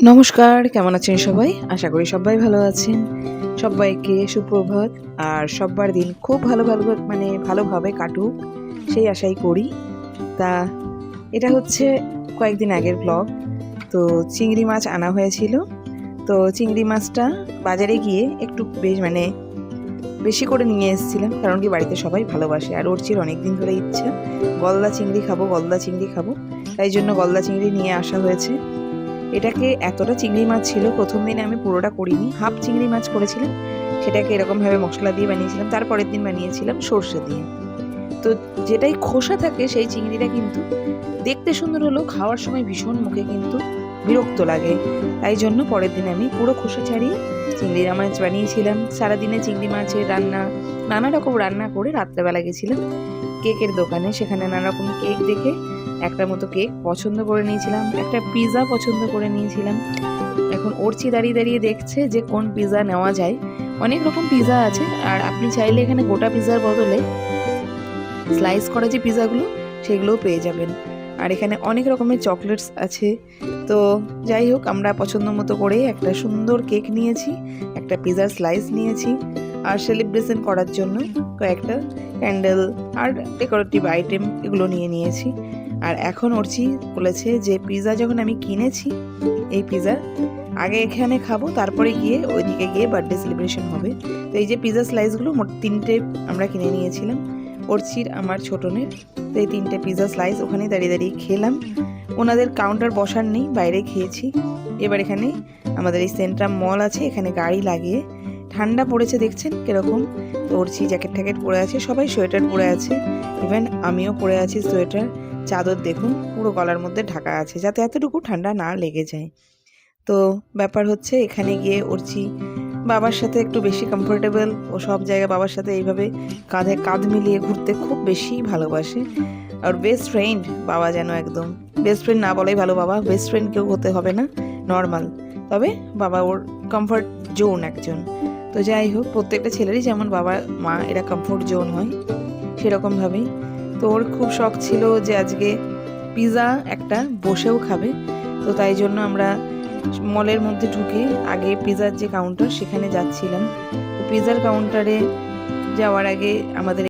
নমস্কার, কেমন আছেন সবাই? আশা করি সবাই ভালো আছেন। সবাইকে সুপ্রভাত, আর সব্বার দিন খুব ভালো ভালো মানে ভালোভাবে কাটুক, সেই আশাই করি। তা এটা হচ্ছে কয়েকদিন আগের ব্লগ তো চিংড়ি মাছ আনা হয়েছিল। তো চিংড়ি মাছটা বাজারে গিয়ে একটু বেশ মানে বেশি করে নিয়ে এসেছিলাম, কারণ কি বাড়িতে সবাই ভালোবাসে, আর ওর চির অনেক দিন ধরে ইচ্ছা। গলদা চিংড়ি খাব, গলদা চিংড়ি খাব, তাই জন্য গলদা চিংড়ি নিয়ে আসা হয়েছে। এটাকে এতটা চিংড়ি মাছ ছিল, প্রথম দিনে আমি পুরোটা করিনি। হাফ চিংড়ি মাছ করেছিলাম, সেটাকে এরকমভাবে মশলা দিয়ে বানিয়েছিলাম, তারপরের দিন বানিয়েছিলাম সর্ষে দিয়ে। তো যেটাই খোসা থাকে, সেই চিংড়িটা কিন্তু দেখতে সুন্দর হলেও খাওয়ার সময় ভীষণ মুখে কিন্তু বিরক্ত লাগে। তাই জন্য পরের দিন আমি পুরো খোসা ছাড়িয়ে চিংড়ি মাছ বানিয়েছিলাম। সারাদিনে চিংড়ি মাছের রান্না, নানা রকম রান্না করে রাত্রেবেলা গেছিলাম কেকের দোকানে। সেখানে নানা রকম কেক দেখে একটা মতো কেক পছন্দ করে নিয়েছিলাম, একটা পিৎজা পছন্দ করে নিয়েছিলাম। এখন ওরচি দাঁড়িয়ে দাঁড়িয়ে দেখছে যে কোন পিৎজা নেওয়া যায়। অনেক রকম পিৎজা আছে, আর আপনি চাইলে এখানে গোটা পিৎজার বদলে স্লাইস করা যে পিৎজাগুলো সেগুলোও পেয়ে যাবেন। আর এখানে অনেক রকমের চকলেটস আছে। তো যাই হোক, আমরা পছন্দ মতো করে একটা সুন্দর কেক নিয়েছি, একটা পিৎজার স্লাইস নিয়েছি, আর সেলিব্রেশন করার জন্য কয়েকটা ক্যান্ডেল আর ডেকোরেটিভ আইটেম এগুলো নিয়ে নিয়েছি। আর এখন ওরচি বলেছে যে পিৎজা যখন আমি কিনেছি, এই পিৎজা আগে এখানে খাব, তারপরে গিয়ে ওইদিকে গিয়ে বার্থডে সেলিব্রেশন হবে। তো এই যে পিৎজা স্লাইসগুলো মোট তিনটে আমরা কিনে নিয়েছিলাম, ওরচির, আমার ছোটনের তো এই তিনটে পিৎজা স্লাইস ওখানেই দাঁড়িয়ে দাঁড়িয়ে খেলাম। ওনাদের কাউন্টার বসার নেই, বাইরে খেয়েছি। এবার এখানে আমাদের এই সেন্ট্রাম মল আছে, এখানে গাড়ি লাগিয়ে। ঠান্ডা পড়েছে, দেখছেন কীরকম? তো ওরচি জ্যাকেট ট্যাকেট পরে আছে, সবাই সোয়েটার পরে আছে। ইভেন আমিও পরে আছি সোয়েটার চাদর দেখুন, পুরো গলার মধ্যে ঢাকা আছে যাতে এতটুকু ঠান্ডা না লেগে যায়। তো ব্যাপার হচ্ছে এখানে গিয়ে উড়ছি বাবার সাথে একটু বেশি কমফোর্টেবল ও সব জায়গায় বাবার সাথে এইভাবে কাঁধে কাঁধ মিলিয়ে ঘুরতে খুব বেশি ভালোবাসে। আর বেস্ট ফ্রেন্ড বাবা যেন একদম বেস্ট ফ্রেন্ড না বলাই ভালো বাবা বেস্ট ফ্রেন্ড কেউ হতে হবে না নর্মাল তবে বাবা ওর কমফর্ট জোন একজন। তো যাই হোক, প্রত্যেকটা ছেলেরই যেমন বাবা মা এরা কমফোর্ট জোন হয়, সেরকমভাবেই। তো ওর খুব শখ ছিল যে আজকে পিৎজা একটা বসেও খাবে, তো তাই জন্য আমরা মলের মধ্যে ঢুকে আগে পিৎজার যে কাউন্টার সেখানে যাচ্ছিলাম। তো পিৎজার কাউন্টারে যাওয়ার আগে আমাদের